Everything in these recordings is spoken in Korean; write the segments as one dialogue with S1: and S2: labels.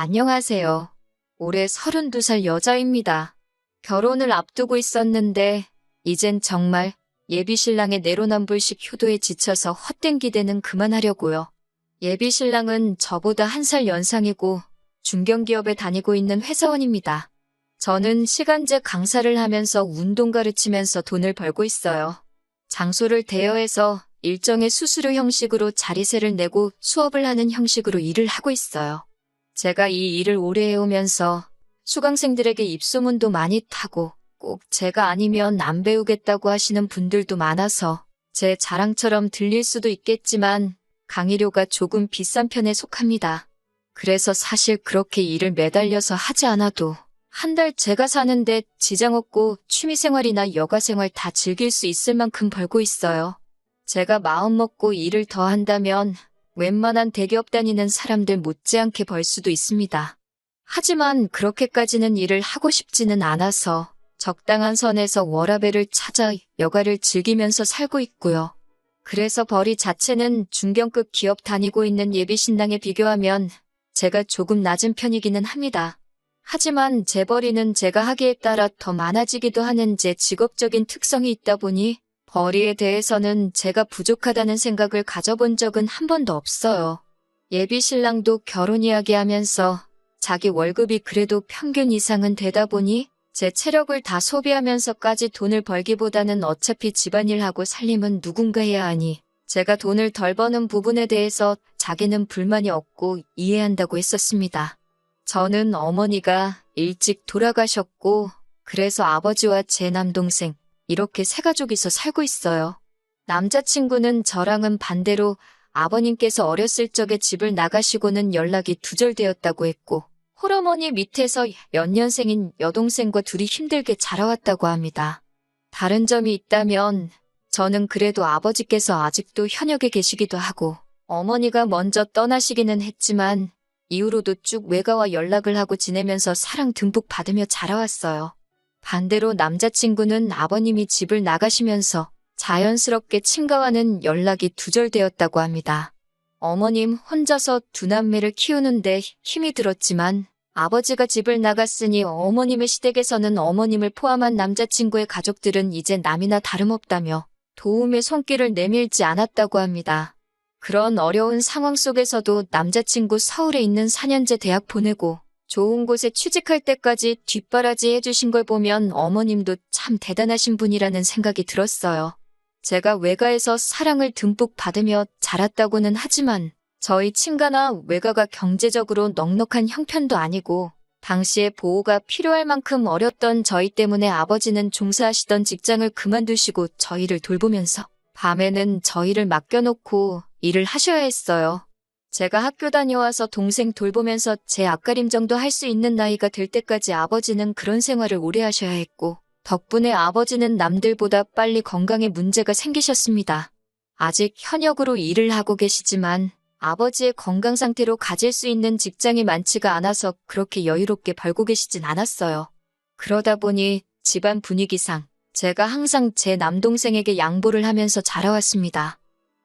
S1: 안녕하세요. 올해 32살 여자입니다. 결혼을 앞두고 있었는데, 이젠 정말 예비 신랑의 내로남불식 효도에 지쳐서 헛된 기대는 그만하려고요. 예비 신랑은 저보다 한 살 연상이고 중견기업에 다니고 있는 회사원입니다. 저는 시간제 강사를 하면서 운동 가르치면서 돈을 벌고 있어요. 장소를 대여해서 일정의 수수료 형식으로 자리세를 내고 수업을 하는 형식으로 일을 하고 있어요. 제가 이 일을 오래 해오면서 수강생들에게 입소문도 많이 타고 꼭 제가 아니면 안 배우겠다고 하시는 분들도 많아서 제 자랑처럼 들릴 수도 있겠지만 강의료가 조금 비싼 편에 속합니다. 그래서 사실 그렇게 일을 매달려서 하지 않아도 한 달 제가 사는데 지장 없고 취미생활이나 여가생활 다 즐길 수 있을 만큼 벌고 있어요. 제가 마음먹고 일을 더 한다면 웬만한 대기업 다니는 사람들 못지않게 벌 수도 있습니다. 하지만 그렇게까지는 일을 하고 싶지는 않아서 적당한 선에서 워라벨을 찾아 여가를 즐기면서 살고 있고요. 그래서 벌이 자체는 중견급 기업 다니고 있는 예비 신랑에 비교하면 제가 조금 낮은 편이기는 합니다. 하지만 제 벌이는 제가 하기에 따라 더 많아지기도 하는 제 직업적인 특성이 있다 보니 벌이에 대해서는 제가 부족하다는 생각을 가져본 적은 한 번도 없어요. 예비 신랑도 결혼 이야기하면서 자기 월급이 그래도 평균 이상은 되다 보니 제 체력을 다 소비하면서까지 돈을 벌기보다는 어차피 집안일하고 살림은 누군가 해야 하니 제가 돈을 덜 버는 부분에 대해서 자기는 불만이 없고 이해한다고 했었습니다. 저는 어머니가 일찍 돌아가셨고 그래서 아버지와 제 남동생 이렇게 세 가족이서 살고 있어요. 남자친구는 저랑은 반대로 아버님께서 어렸을 적에 집을 나가시고는 연락이 두절되었다고 했고 홀어머니 밑에서 연년생인 여동생과 둘이 힘들게 자라왔다고 합니다. 다른 점이 있다면 저는 그래도 아버지께서 아직도 현역에 계시기도 하고 어머니가 먼저 떠나시기는 했지만 이후로도 쭉 외가와 연락을 하고 지내면서 사랑 듬뿍 받으며 자라왔어요. 반대로 남자친구는 아버님이 집을 나가시면서 자연스럽게 친가와는 연락이 두절되었다고 합니다. 어머님 혼자서 두 남매를 키우는데 힘이 들었지만 아버지가 집을 나갔으니 어머님의 시댁에서는 어머님을 포함한 남자친구의 가족들은 이제 남이나 다름없다며 도움의 손길을 내밀지 않았다고 합니다. 그런 어려운 상황 속에서도 남자친구 서울에 있는 4년제 대학 보내고 좋은 곳에 취직할 때까지 뒷바라지 해주신 걸 보면 어머님도 참 대단하신 분이라는 생각이 들었어요. 제가 외가에서 사랑을 듬뿍 받으며 자랐다고는 하지만 저희 친가나 외가가 경제적으로 넉넉한 형편도 아니고 당시에 보호가 필요할 만큼 어렸던 저희 때문에 아버지는 종사하시던 직장을 그만두시고 저희를 돌보면서 밤에는 저희를 맡겨놓고 일을 하셔야 했어요. 제가 학교 다녀와서 동생 돌보면서 제 앞가림 정도 할 수 있는 나이가 될 때까지 아버지는 그런 생활을 오래 하셔야 했고 덕분에 아버지는 남들보다 빨리 건강에 문제가 생기셨습니다. 아직 현역으로 일을 하고 계시지만 아버지의 건강 상태로 가질 수 있는 직장이 많지가 않아서 그렇게 여유롭게 벌고 계시진 않았어요. 그러다 보니 집안 분위기상 제가 항상 제 남동생에게 양보를 하면서 자라왔습니다.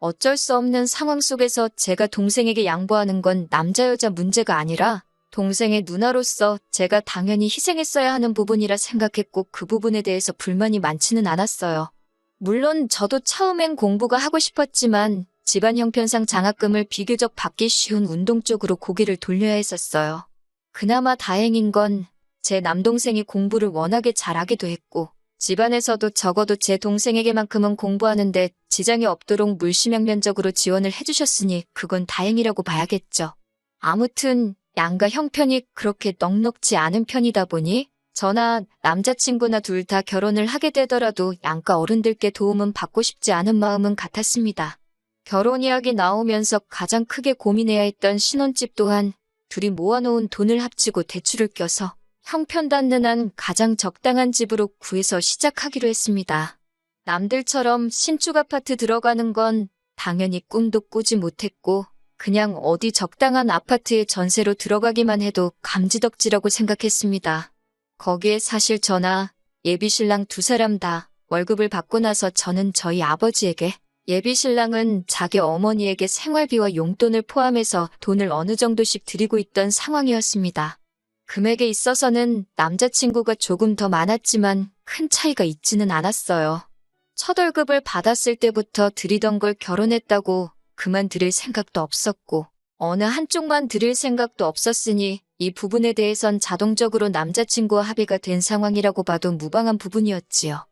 S1: 어쩔 수 없는 상황 속에서 제가 동생에게 양보하는 건 남자 여자 문제가 아니라 동생의 누나로서 제가 당연히 희생했어야 하는 부분이라 생각했고 그 부분에 대해서 불만이 많지는 않았어요. 물론 저도 처음엔 공부가 하고 싶었지만 집안 형편상 장학금을 비교적 받기 쉬운 운동 쪽으로 고개를 돌려야 했었어요. 그나마 다행인 건 제 남동생이 공부를 워낙에 잘하기도 했고 집안에서도 적어도 제 동생에게만큼은 공부하는데 지장이 없도록 물심양면적으로 지원을 해주셨으니 그건 다행이라고 봐야겠죠. 아무튼 양가 형편이 그렇게 넉넉지 않은 편이다 보니 저나 남자친구나 둘 다 결혼을 하게 되더라도 양가 어른들께 도움은 받고 싶지 않은 마음은 같았습니다. 결혼 이야기 나오면서 가장 크게 고민해야 했던 신혼집 또한 둘이 모아놓은 돈을 합치고 대출을 껴서 형편 닿는 한 가장 적당한 집으로 구해서 시작하기로 했습니다. 남들처럼 신축 아파트 들어가는 건 당연히 꿈도 꾸지 못했고 그냥 어디 적당한 아파트에 전세로 들어가기만 해도 감지덕지라고 생각했습니다. 거기에 사실 저나 예비 신랑 두 사람 다 월급을 받고 나서 저는 저희 아버지에게 예비 신랑은 자기 어머니에게 생활비와 용돈을 포함해서 돈을 어느 정도씩 드리고 있던 상황이었습니다. 금액에 있어서는 남자친구가 조금 더 많았지만 큰 차이가 있지는 않았어요. 첫 월급을 받았을 때부터 드리던 걸 결혼했다고 그만 드릴 생각도 없었고 어느 한쪽만 드릴 생각도 없었으니 이 부분에 대해선 자동적으로 남자친구와 합의가 된 상황이라고 봐도 무방한 부분이었지요.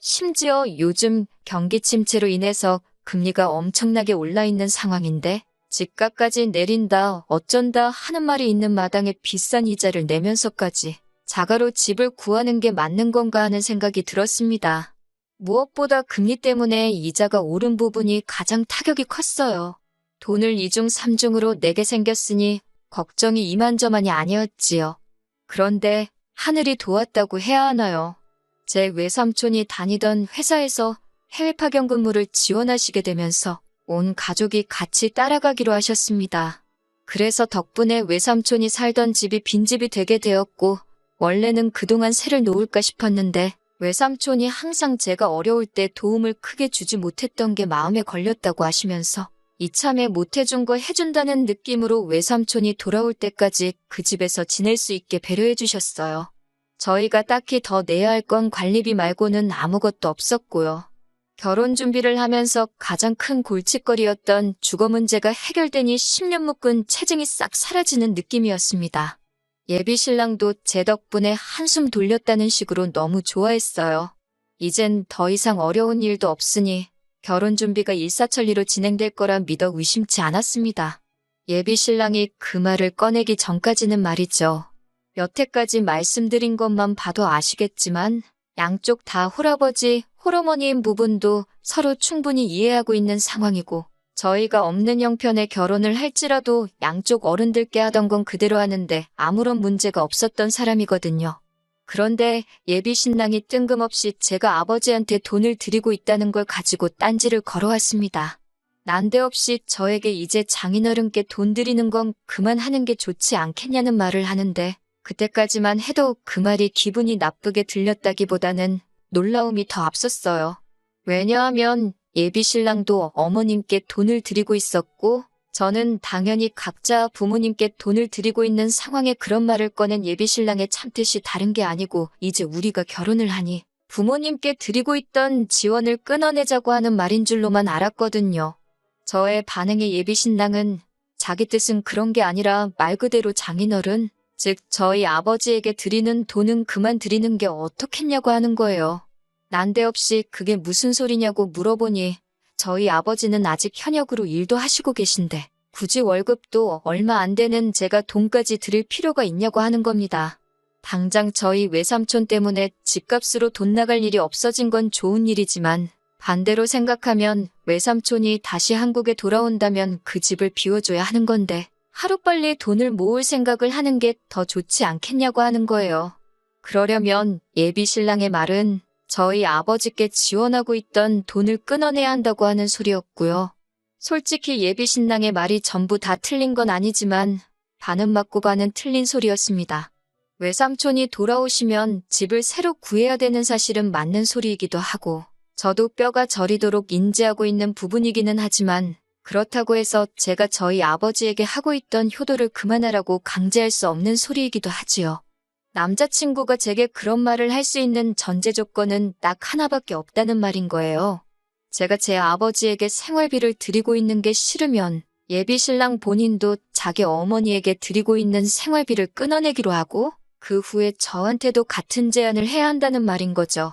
S1: 심지어 요즘 경기 침체로 인해서 금리가 엄청나게 올라 있는 상황인데 집값까지 내린다 어쩐다 하는 말이 있는 마당에 비싼 이자를 내면서까지 자가로 집을 구하는 게 맞는 건가 하는 생각이 들었습니다. 무엇보다 금리 때문에 이자가 오른 부분이 가장 타격이 컸어요. 돈을 이중 삼중으로 내게 생겼으니 걱정이 이만저만이 아니었지요. 그런데 하늘이 도왔다고 해야 하나요? 제 외삼촌이 다니던 회사에서 해외 파견 근무를 지원하시게 되면서 온 가족이 같이 따라가기로 하셨습니다. 그래서 덕분에 외삼촌이 살던 집이 빈집이 되게 되었고 원래는 그동안 새를 놓을까 싶었는데 외삼촌이 항상 제가 어려울 때 도움을 크게 주지 못했던 게 마음에 걸렸다고 하시면서 이참에 못해준 거 해준다는 느낌으로 외삼촌이 돌아올 때까지 그 집에서 지낼 수 있게 배려해 주셨어요. 저희가 딱히 더 내야 할 건 관리비 말고는 아무것도 없었고요. 결혼 준비를 하면서 가장 큰 골칫거리였던 주거 문제가 해결되니 10년 묶은 체증이 싹 사라지는 느낌이었습니다. 예비 신랑도 제 덕분에 한숨 돌렸다는 식으로 너무 좋아했어요. 이젠 더 이상 어려운 일도 없으니 결혼 준비가 일사천리로 진행될 거라 믿어 의심치 않았습니다. 예비 신랑이 그 말을 꺼내기 전까지는 말이죠. 여태까지 말씀드린 것만 봐도 아시겠지만 양쪽 다 홀아버지, 홀어머니인 부분도 서로 충분히 이해하고 있는 상황이고 저희가 없는 형편의 결혼을 할지라도 양쪽 어른들께 하던 건 그대로 하는데 아무런 문제가 없었던 사람이거든요. 그런데 예비 신랑이 뜬금없이 제가 아버지한테 돈을 드리고 있다는 걸 가지고 딴지를 걸어왔습니다. 난데없이 저에게 이제 장인어른께 돈 드리는 건 그만하는 게 좋지 않겠냐는 말을 하는데 그때까지만 해도 그 말이 기분이 나쁘게 들렸다기보다는 놀라움이 더 앞섰어요. 왜냐하면 예비 신랑도 어머님께 돈을 드리고 있었고 저는 당연히 각자 부모님께 돈을 드리고 있는 상황에 그런 말을 꺼낸 예비 신랑의 참뜻이 다른 게 아니고 이제 우리가 결혼을 하니 부모님께 드리고 있던 지원을 끊어내자고 하는 말인 줄로만 알았거든요. 저의 반응에 예비 신랑은 자기 뜻은 그런 게 아니라 말 그대로 장인어른, 즉 저희 아버지에게 드리는 돈은 그만 드리는 게 어떻겠냐고 하는 거예요. 난데없이 그게 무슨 소리냐고 물어보니 저희 아버지는 아직 현역으로 일도 하시고 계신데 굳이 월급도 얼마 안 되는 제가 돈까지 드릴 필요가 있냐고 하는 겁니다. 당장 저희 외삼촌 때문에 집값으로 돈 나갈 일이 없어진 건 좋은 일이지만 반대로 생각하면 외삼촌이 다시 한국에 돌아온다면 그 집을 비워줘야 하는 건데 하루빨리 돈을 모을 생각을 하는 게 더 좋지 않겠냐고 하는 거예요. 그러려면 예비 신랑의 말은 저희 아버지께 지원하고 있던 돈을 끊어내야 한다고 하는 소리였고요. 솔직히 예비 신랑의 말이 전부 다 틀린 건 아니지만 반은 맞고 반은 틀린 소리였습니다. 외삼촌이 돌아오시면 집을 새로 구해야 되는 사실은 맞는 소리이기도 하고 저도 뼈가 저리도록 인지하고 있는 부분이기는 하지만 그렇다고 해서 제가 저희 아버지에게 하고 있던 효도를 그만하라고 강제할 수 없는 소리이기도 하지요. 남자친구가 제게 그런 말을 할 수 있는 전제 조건은 딱 하나밖에 없다는 말인 거예요. 제가 제 아버지에게 생활비를 드리고 있는 게 싫으면 예비 신랑 본인도 자기 어머니에게 드리고 있는 생활비를 끊어내기로 하고 그 후에 저한테도 같은 제안을 해야 한다는 말인 거죠.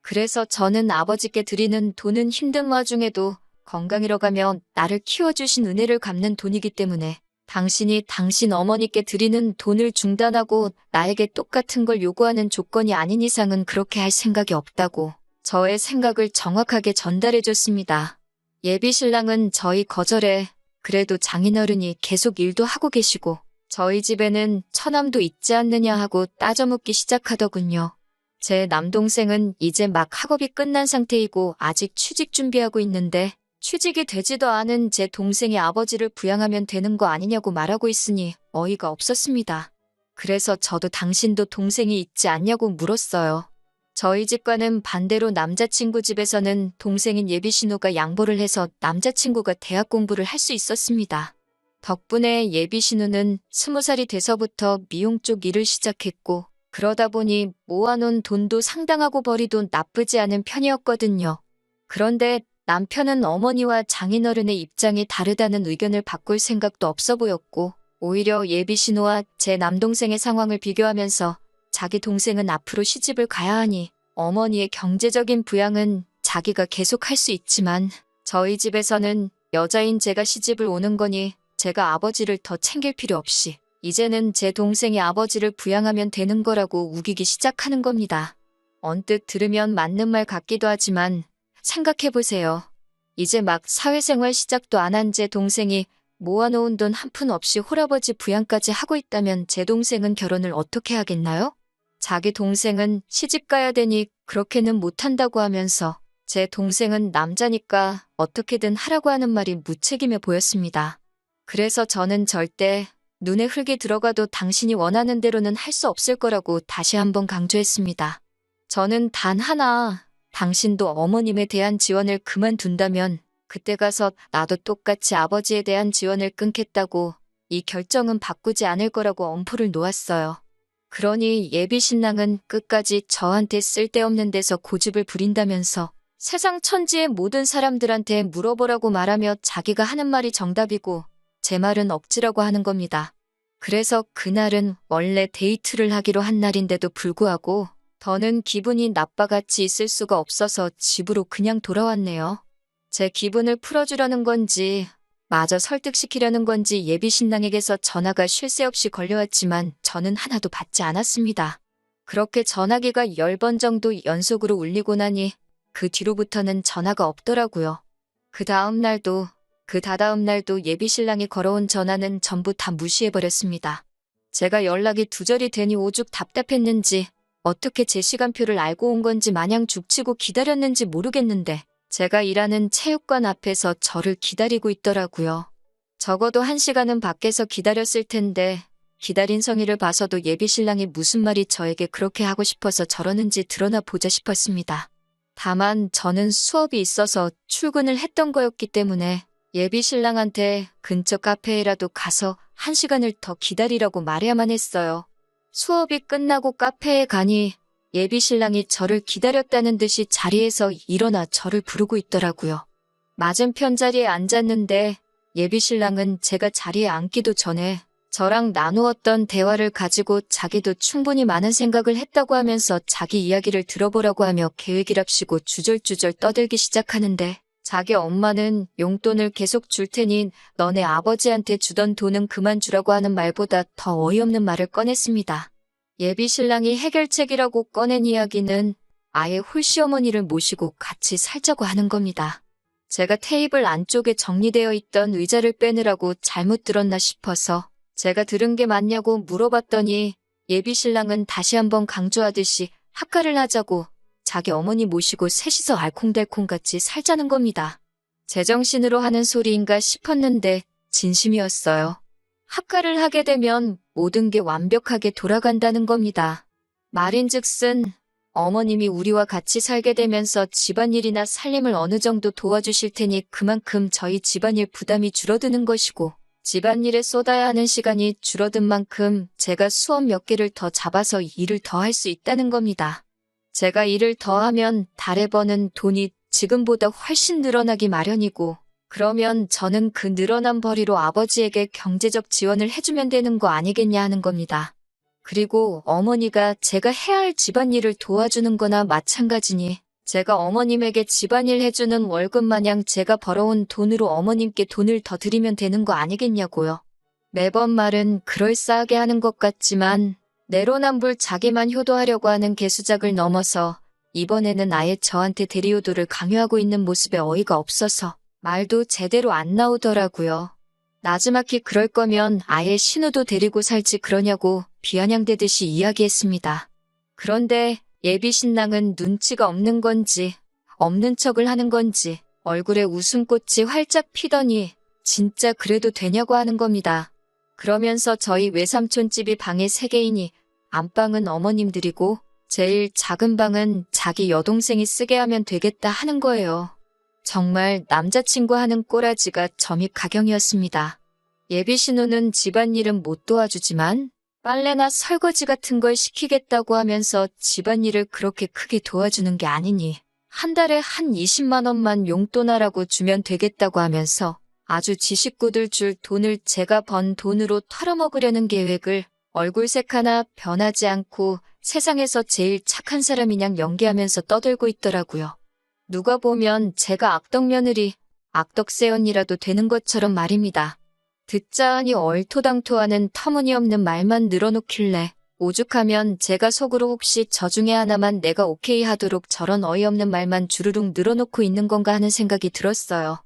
S1: 그래서 저는 아버지께 드리는 돈은 힘든 와중에도 건강 잃어가며 나를 키워주신 은혜를 갚는 돈이기 때문에 당신이 당신 어머니께 드리는 돈을 중단하고 나에게 똑같은 걸 요구하는 조건이 아닌 이상은 그렇게 할 생각이 없다고 저의 생각을 정확하게 전달해 줬습니다. 예비 신랑은 저희 거절에 그래도 장인어른이 계속 일도 하고 계시고 저희 집에는 처남도 있지 않느냐 하고 따져묻기 시작하더군요. 제 남동생은 이제 막 학업이 끝난 상태이고 아직 취직 준비하고 있는데 취직이 되지도 않은 제 동생의 아버지를 부양하면 되는 거 아니냐고 말하고 있으니 어이가 없었습니다. 그래서 저도 당신도 동생이 있지 않냐고 물었어요. 저희 집과는 반대로 남자친구 집에서는 동생인 예비 신우가 양보를 해서 남자친구가 대학 공부를 할 수 있었습니다. 덕분에 예비 신우는 스무 살이 돼서부터 미용 쪽 일을 시작했고 그러다 보니 모아놓은 돈도 상당하고 벌이도 나쁘지 않은 편이었거든요. 그런데 남편은 어머니와 장인어른의 입장이 다르다는 의견을 바꿀 생각도 없어 보였고 오히려 예비 신우와 제 남동생의 상황을 비교하면서 자기 동생은 앞으로 시집을 가야 하니 어머니의 경제적인 부양은 자기가 계속 할 수 있지만 저희 집에서는 여자인 제가 시집을 오는 거니 제가 아버지를 더 챙길 필요 없이 이제는 제 동생이 아버지를 부양하면 되는 거라고 우기기 시작하는 겁니다. 언뜻 들으면 맞는 말 같기도 하지만 생각해보세요. 이제 막 사회생활 시작도 안 한 제 동생이 모아놓은 돈 한 푼 없이 홀아버지 부양까지 하고 있다면 제 동생은 결혼을 어떻게 하겠나요? 자기 동생은 시집 가야 되니 그렇게는 못한다고 하면서 제 동생은 남자니까 어떻게든 하라고 하는 말이 무책임해 보였습니다. 그래서 저는 절대 눈에 흙이 들어가도 당신이 원하는 대로는 할 수 없을 거라고 다시 한번 강조했습니다. 저는 단 하나, 당신도 어머님에 대한 지원을 그만둔다면 그때 가서 나도 똑같이 아버지에 대한 지원을 끊겠다고 이 결정은 바꾸지 않을 거라고 엄포를 놓았어요. 그러니 예비 신랑은 끝까지 저한테 쓸데없는 데서 고집을 부린다면서 세상 천지의 모든 사람들한테 물어보라고 말하며 자기가 하는 말이 정답이고 제 말은 억지라고 하는 겁니다. 그래서 그날은 원래 데이트를 하기로 한 날인데도 불구하고 더는 기분이 나빠같이 있을 수가 없어서 집으로 그냥 돌아왔네요. 제 기분을 풀어주려는 건지 마저 설득시키려는 건지 예비 신랑에게서 전화가 쉴 새 없이 걸려왔지만 저는 하나도 받지 않았습니다. 그렇게 전화기가 10번 정도 연속으로 울리고 나니 그 뒤로부터는 전화가 없더라고요. 그 다음 날도 그 다다음 날도 예비 신랑이 걸어온 전화는 전부 다 무시해버렸습니다. 제가 연락이 두절이 되니 오죽 답답했는지 어떻게 제 시간표를 알고 온 건지 마냥 죽치고 기다렸는지 모르겠는데 제가 일하는 체육관 앞에서 저를 기다리고 있더라고요. 적어도 한 시간은 밖에서 기다렸을 텐데 기다린 성의를 봐서도 예비 신랑이 무슨 말이 저에게 그렇게 하고 싶어서 저러는지 드러나 보자 싶었습니다. 다만 저는 수업이 있어서 출근을 했던 거였기 때문에 예비 신랑한테 근처 카페에라도 가서 한 시간을 더 기다리라고 말해야만 했어요. 수업이 끝나고 카페에 가니 예비 신랑이 저를 기다렸다는 듯이 자리에서 일어나 저를 부르고 있더라고요. 맞은편 자리에 앉았는데 예비 신랑은 제가 자리에 앉기도 전에 저랑 나누었던 대화를 가지고 자기도 충분히 많은 생각을 했다고 하면서 자기 이야기를 들어보라고 하며 계획이랍시고 주절주절 떠들기 시작하는데 자기 엄마는 용돈을 계속 줄 테니 너네 아버지한테 주던 돈은 그만 주라고 하는 말보다 더 어이없는 말을 꺼냈습니다. 예비 신랑이 해결책이라고 꺼낸 이야기는 아예 홀시어머니를 모시고 같이 살자고 하는 겁니다. 제가 테이블 안쪽에 정리되어 있던 의자를 빼느라고 잘못 들었나 싶어서 제가 들은 게 맞냐고 물어봤더니 예비 신랑은 다시 한번 강조하듯이 학가를 하자고 자기 어머니 모시고 셋이서 알콩달콩같이 살자는 겁니다. 제정신으로 하는 소리인가 싶었는데 진심이었어요. 학가를 하게 되면 모든 게 완벽하게 돌아간다는 겁니다. 말인즉슨 어머님이 우리와 같이 살게 되면서 집안일이나 살림을 어느 정도 도와주실 테니 그만큼 저희 집안일 부담이 줄어드는 것이고 집안일에 쏟아야 하는 시간이 줄어든 만큼 제가 수업 몇 개를 더 잡아서 일을 더 할 수 있다는 겁니다. 제가 일을 더 하면 달에 버는 돈이 지금보다 훨씬 늘어나기 마련이고 그러면 저는 그 늘어난 벌이로 아버지에게 경제적 지원을 해주면 되는 거 아니겠냐 하는 겁니다. 그리고 어머니가 제가 해야 할 집안일을 도와주는 거나 마찬가지니 제가 어머님에게 집안일 해주는 월급 마냥 제가 벌어온 돈으로 어머님께 돈을 더 드리면 되는 거 아니겠냐고요. 매번 말은 그럴싸하게 하는 것 같지만 내로남불 자기만 효도하려고 하는 개수작을 넘어서 이번에는 아예 저한테 대리효도를 강요하고 있는 모습에 어이가 없어서 말도 제대로 안 나오더라고요. 나즈막히 그럴 거면 아예 신우도 데리고 살지 그러냐고 비아냥대듯이 이야기했습니다. 그런데 예비 신랑은 눈치가 없는 건지 없는 척을 하는 건지 얼굴에 웃음꽃이 활짝 피더니 진짜 그래도 되냐고 하는 겁니다. 그러면서 저희 외삼촌 집이 방에 세 개이니 안방은 어머님들이고 제일 작은 방은 자기 여동생이 쓰게 하면 되겠다 하는 거예요. 정말 남자친구 하는 꼬라지가 점입 가경이었습니다. 예비 신우는 집안일은 못 도와주지만 빨래나 설거지 같은 걸 시키겠다고 하면서 집안일을 그렇게 크게 도와주는 게 아니니 한 달에 한 20만 원만 용돈하라고 주면 되겠다고 하면서 아주 지 식구들 줄 돈을 제가 번 돈으로 털어먹으려는 계획을 얼굴색 하나 변하지 않고 세상에서 제일 착한 사람이냥 연기하면서 떠들고 있더라고요. 누가 보면 제가 악덕 며느리, 악덕새 언니라도 되는 것처럼 말입니다. 듣자 하니 얼토당토하는 터무니없는 말만 늘어놓길래 오죽하면 제가 속으로 혹시 저 중에 하나만 내가 오케이 하도록 저런 어이없는 말만 주르륵 늘어놓고 있는 건가 하는 생각이 들었어요.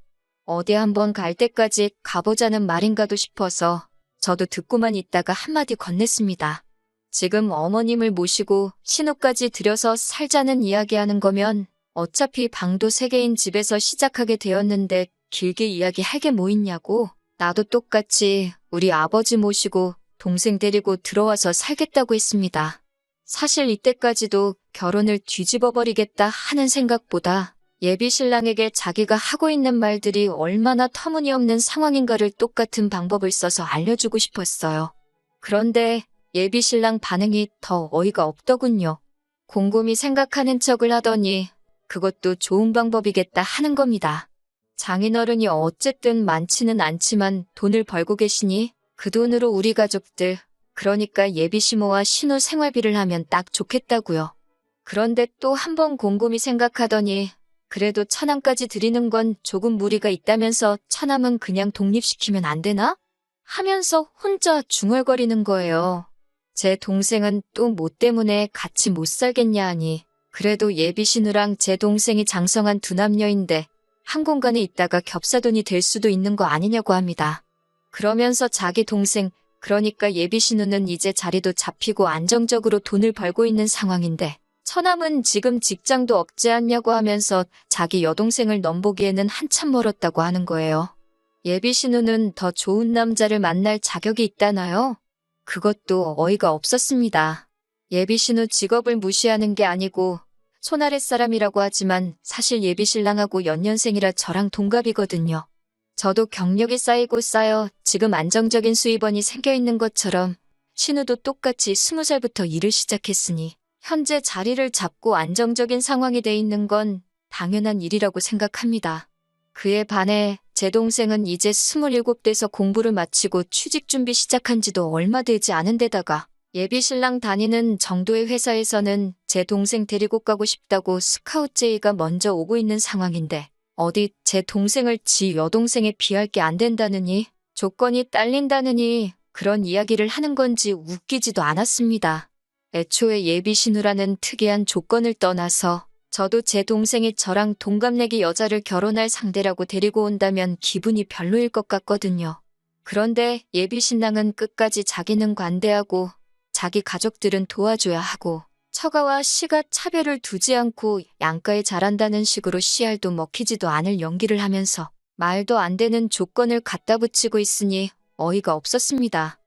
S1: 어디 한번 갈 때까지 가보자는 말인가도 싶어서 저도 듣고만 있다가 한마디 건넸습니다. 지금 어머님을 모시고 신우까지 들여서 살자는 이야기하는 거면 어차피 방도 세 개인 집에서 시작하게 되었는데 길게 이야기할 게 뭐 있냐고. 나도 똑같이 우리 아버지 모시고 동생 데리고 들어와서 살겠다고 했습니다. 사실 이때까지도 결혼을 뒤집어 버리겠다 하는 생각보다 예비 신랑에게 자기가 하고 있는 말들이 얼마나 터무니없는 상황인가를 똑같은 방법을 써서 알려주고 싶었어요. 그런데 예비 신랑 반응이 더 어이가 없더군요. 곰곰이 생각하는 척을 하더니 그것도 좋은 방법이겠다 하는 겁니다. 장인어른이 어쨌든 많지는 않지만 돈을 벌고 계시니 그 돈으로 우리 가족들, 그러니까 예비 시모와 신우 생활비를 하면 딱 좋겠다고요. 그런데 또 한 번 곰곰이 생각하더니 그래도 천암까지 드리는 건 조금 무리가 있다면서 천암은 그냥 독립시키면 안 되나? 하면서 혼자 중얼거리는 거예요. 제 동생은 또 뭐 때문에 같이 못 살겠냐 하니 그래도 예비 신우랑 제 동생이 장성한 두 남녀인데 한 공간에 있다가 겹사돈이 될 수도 있는 거 아니냐고 합니다. 그러면서 자기 동생, 그러니까 예비 신우는 이제 자리도 잡히고 안정적으로 돈을 벌고 있는 상황인데 처남은 지금 직장도 않냐고 하면서 자기 여동생을 넘보기에는 한참 멀었다고 하는 거예요. 예비 신우는 더 좋은 남자를 만날 자격이 있다나요? 그것도 어이가 없었습니다. 예비 신우 직업을 무시하는 게 아니고 손아랫 사람이라고 하지만 사실 예비 신랑하고 연년생이라 저랑 동갑이거든요. 저도 경력이 쌓이고 쌓여 지금 안정적인 수입원이 생겨 있는 것처럼 신우도 똑같이 스무 살부터 일을 시작했으니 현재 자리를 잡고 안정적인 상황이 돼 있는 건 당연한 일이라고 생각합니다. 그에 반해 제 동생은 이제 27 돼서 공부를 마치고 취직 준비 시작한 지도 얼마 되지 않은 데다가 예비 신랑 다니는 정도의 회사에서는 제 동생 데리고 가고 싶다고 스카우트 제의가 먼저 오고 있는 상황인데 어디 제 동생을 지 여동생에 비할 게 안 된다느니 조건이 딸린다느니 그런 이야기를 하는 건지 웃기지도 않았습니다. 애초에 예비 신우라는 특이한 조건을 떠나서 저도 제 동생이 저랑 동갑내기 여자를 결혼할 상대라고 데리고 온다면 기분이 별로일 것 같거든요. 그런데 예비 신랑은 끝까지 자기는 관대하고 자기 가족들은 도와줘야 하고 처가와 시가 차별을 두지 않고 양가에 잘한다는 식으로 씨알도 먹히지도 않을 연기를 하면서 말도 안 되는 조건을 갖다 붙이고 있으니 어이가 없었습니다.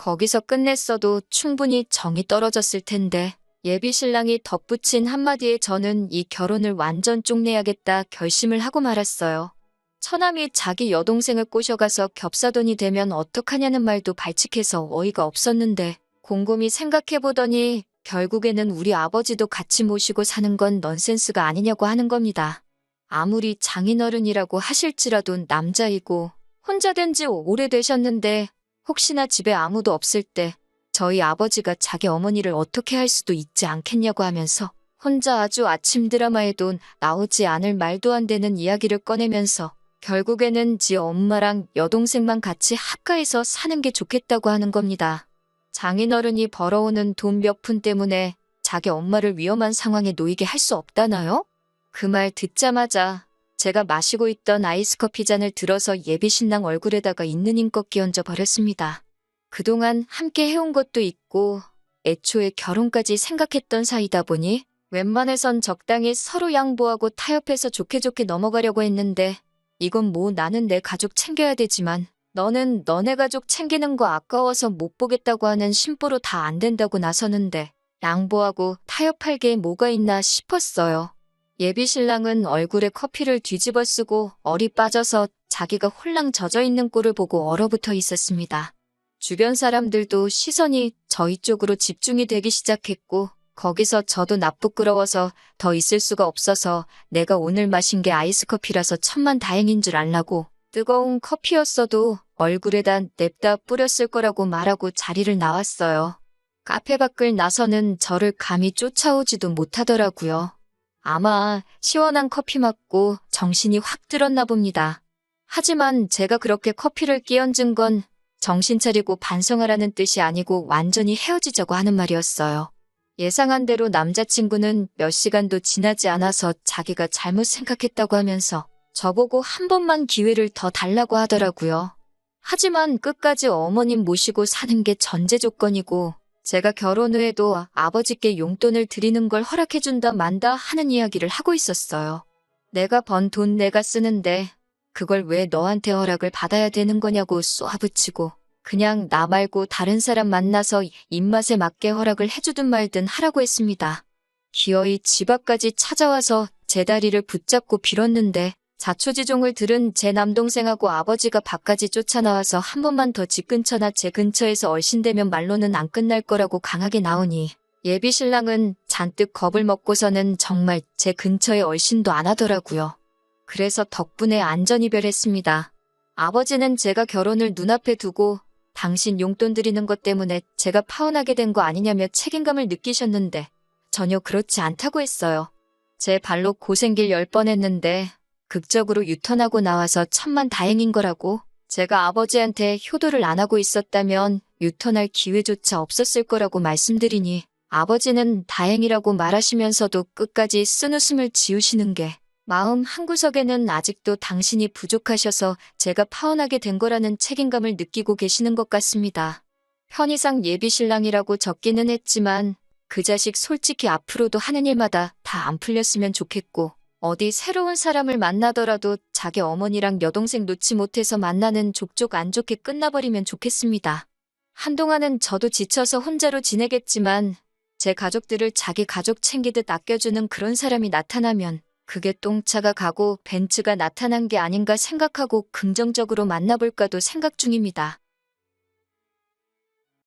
S1: 거기서 끝냈어도 충분히 정이 떨어졌을 텐데 예비 신랑이 덧붙인 한마디에 저는 이 결혼을 완전 쪽내야겠다 결심을 하고 말았어요. 처남이 자기 여동생을 꼬셔가서 겹사돈이 되면 어떡하냐는 말도 발칙해서 어이가 없었는데 곰곰이 생각해보더니 결국에는 우리 아버지도 같이 모시고 사는 건 넌센스가 아니냐고 하는 겁니다. 아무리 장인어른이라고 하실지라도 남자이고 혼자 된 지 오래되셨는데 혹시나 집에 아무도 없을 때 저희 아버지가 자기 어머니를 어떻게 할 수도 있지 않겠냐고 하면서 혼자 아주 아침 드라마에도 나오지 않을 말도 안 되는 이야기를 꺼내면서 결국에는 지 엄마랑 여동생만 같이 합가해서 사는 게 좋겠다고 하는 겁니다. 장인어른이 벌어오는 돈 몇 푼 때문에 자기 엄마를 위험한 상황에 놓이게 할 수 없다나요? 그 말 듣자마자 제가 마시고 있던 아이스 커피 잔을 들어서 예비 신랑 얼굴에다가 있는 힘껏 끼얹어 버렸습니다. 그동안 함께 해온 것도 있고 애초에 결혼까지 생각했던 사이다 보니 웬만해선 적당히 서로 양보하고 타협해서 좋게 좋게 넘어가려고 했는데 이건 뭐 나는 내 가족 챙겨야 되지만 너는 너네 가족 챙기는 거 아까워서 못 보겠다고 하는 심보로 다 안 된다고 나서는데 양보하고 타협할 게 뭐가 있나 싶었어요. 예비 신랑은 얼굴에 커피를 뒤집어 쓰고 얼이 빠져서 자기가 홀랑 젖어 있는 꼴을 보고 얼어붙어 있었습니다. 주변 사람들도 시선이 저희 쪽으로 집중이 되기 시작했고, 거기서 저도 나쁘끄러워서 더 있을 수가 없어서 내가 오늘 마신 게 아이스 커피라서 천만 다행인 줄 알라고 뜨거운 커피였어도 얼굴에다 냅다 뿌렸을 거라고 말하고 자리를 나왔어요. 카페 밖을 나서는 저를 감히 쫓아오지도 못하더라고요. 아마 시원한 커피 맞고 정신이 확 들었나 봅니다. 하지만 제가 그렇게 커피를 끼얹은 건 정신 차리고 반성하라는 뜻이 아니고 완전히 헤어지자고 하는 말이었어요. 예상한 대로 남자친구는 몇 시간도 지나지 않아서 자기가 잘못 생각했다고 하면서 저보고 한 번만 기회를 더 달라고 하더라고요. 하지만 끝까지 어머님 모시고 사는 게 전제 조건이고 제가 결혼 후에도 아버지께 용돈을 드리는 걸 허락해준다 만다 하는 이야기를 하고 있었어요. 내가 번 돈 내가 쓰는데 그걸 왜 너한테 허락을 받아야 되는 거냐고 쏘아붙이고 그냥 나 말고 다른 사람 만나서 입맛에 맞게 허락을 해주든 말든 하라고 했습니다. 기어이 집 앞까지 찾아와서 제 다리를 붙잡고 빌었는데 자초지종을 들은 제 남동생하고 아버지가 밖까지 쫓아나와서 한 번만 더 집 근처나 제 근처에서 얼씬대면 말로는 안 끝날 거라고 강하게 나오니 예비 신랑은 잔뜩 겁을 먹고서는 정말 제 근처에 얼씬도 안 하더라고요. 그래서 덕분에 안전이별했습니다. 아버지는 제가 결혼을 눈앞에 두고 당신 용돈 드리는 것 때문에 제가 파혼하게 된 거 아니냐며 책임감을 느끼셨는데 전혀 그렇지 않다고 했어요. 제 발로 고생길 열번 했는데 극적으로 유턴하고 나와서 천만 다행인 거라고 제가 아버지한테 효도를 안 하고 있었다면 유턴할 기회조차 없었을 거라고 말씀드리니 아버지는 다행이라고 말하시면서도 끝까지 쓴웃음을 지우시는 게 마음 한구석에는 아직도 당신이 부족하셔서 제가 파혼하게 된 거라는 책임감을 느끼고 계시는 것 같습니다. 편의상 예비 신랑이라고 적기는 했지만 그 자식 솔직히 앞으로도 하는 일마다 다 안 풀렸으면 좋겠고 어디 새로운 사람을 만나더라도 자기 어머니랑 여동생 놓지 못해서 만나는 족족 안 좋게 끝나버리면 좋겠습니다. 한동안은 저도 지쳐서 혼자로 지내겠지만 제 가족들을 자기 가족 챙기듯 아껴주는 그런 사람이 나타나면 그게 똥차가 가고 벤츠가 나타난 게 아닌가 생각하고 긍정적으로 만나볼까도 생각 중입니다.